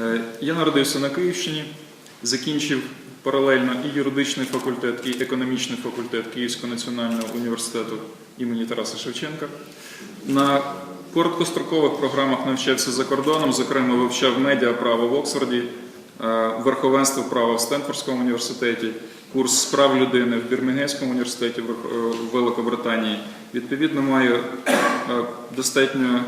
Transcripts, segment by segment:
Е, Я народився на Київщині, закінчив паралельно і юридичний факультет, і економічний факультет Київського національного університету імені Тараса Шевченка. На короткострокових програмах навчався за кордоном, зокрема вивчав медіаправо в Оксфорді, е, верховенство права в Стенфордському університеті, курс справ людини в Бірмінгемському університеті е, в Великобританії. Відповідно, маю достатньо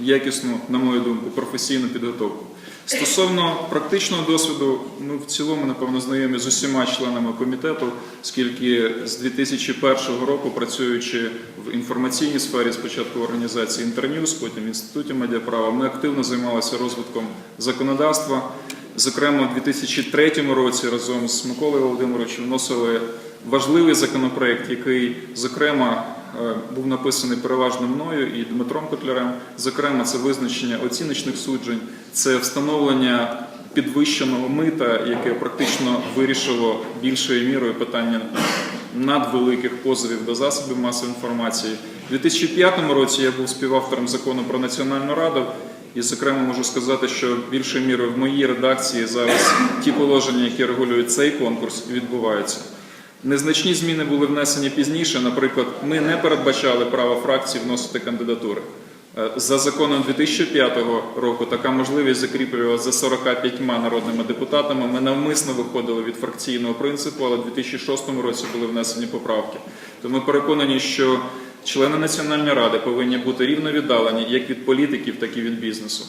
якісну, на мою думку, професійну підготовку. Стосовно практичного досвіду, ми в цілому, напевно, знайомі з усіма членами комітету, оскільки з 2001 року, працюючи в інформаційній сфері, спочатку в організації Інтерньюз, потім в інституті медіаправа, ми активно займалися розвитком законодавства. Зокрема, у 2003 році разом з Миколою Володимировичем вносили важливий законопроект, який, зокрема, був написаний переважно мною і Дмитром Котлярем. Зокрема, це визначення оціночних суджень, це встановлення підвищеного мита, яке практично вирішило більшою мірою питання надвеликих позовів до засобів масової інформації. У 2005 році я був співавтором закону про національну раду. І, зокрема, можу сказати, що більшою мірою в моїй редакції зараз ті положення, які регулюють цей конкурс, відбуваються. Незначні зміни були внесені пізніше. Наприклад, ми не передбачали право фракцій вносити кандидатури. Е, За законом 2005 року така можливість закріплювалася за 45 народними депутатами. Ми навмисно виходили від фракційного принципу, але в 2006 році були внесені поправки. Тому ми переконані, що члени Національної ради повинні бути рівно віддалені як від політиків, так і від бізнесу.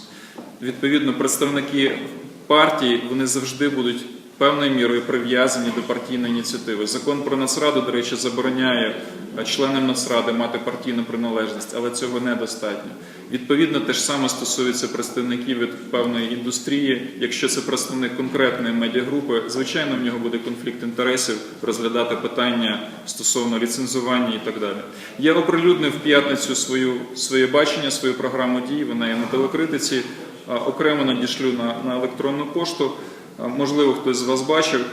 Відповідно, представники партії вони завжди будуть певною мірою прив'язані до партійної ініціативи. Закон про Нацраду, до речі, забороняє е, членам Нацради мати партійну приналежність, але цього недостатньо. Відповідно, те ж саме стосується представників від певної індустрії. Якщо це представник конкретної медіагрупи, звичайно, в нього буде конфлікт інтересів розглядати питання стосовно ліцензування і так далі. Я оприлюднив в п'ятницю свою своє бачення, свою програму дій. Вона є на телекритиці. Окремо надішлю на, на електронну пошту. Можливо, хтось з вас бачив.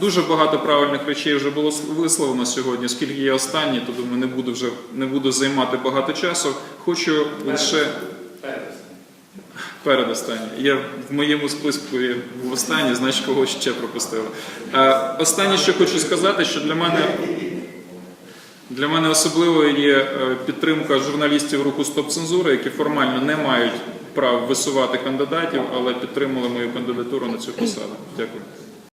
Дуже багато правильних речей вже було висловлено сьогодні. Оскільки я останній, то думаю, не буду вже не буду займати багато часу. Хочу лише передостанній. Я в моєму списку є в останній, значить когось ще пропустили. Останнє, що хочу сказати, що для мене для мене особливою є е, підтримка журналістів руху Стоп цензура, які формально не мають прав висувати кандидатів, але підтримали мою кандидатуру на цю посаду. Дякую.